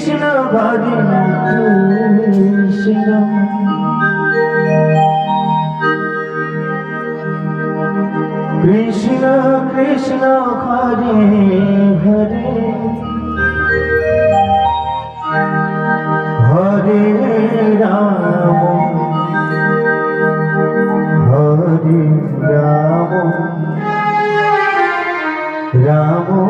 কৃষ্ণ ভরি কৃষ্ণ। কৃষ্ণ কৃষ্ণ হরে হরে হরে রাম। হরে রাম। রাম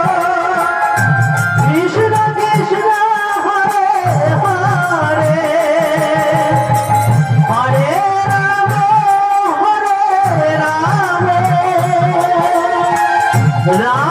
Love.